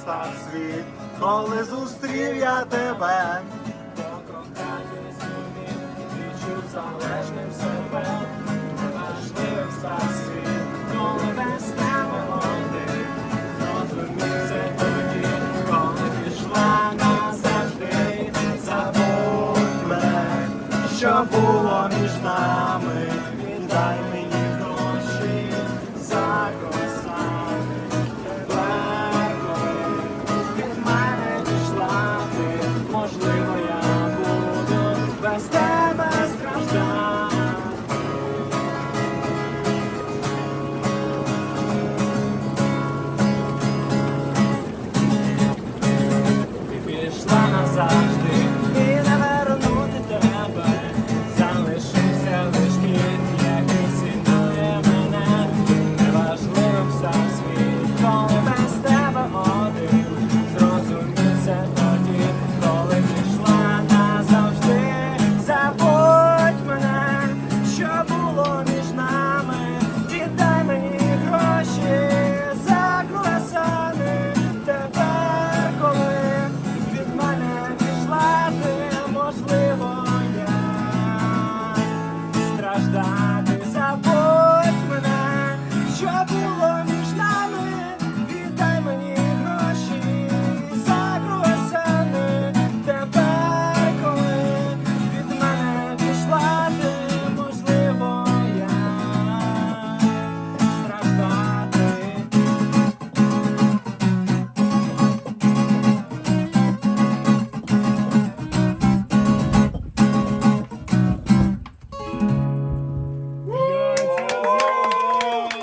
став світ, коли зустрів я тебе. Покохати сумів, відчув залежним себе, важливим став коли без тебе один. Тоді, коли пішла назавжди, забудь Забудьме, що було між нами. без тебе страждав. Ти пішла назад.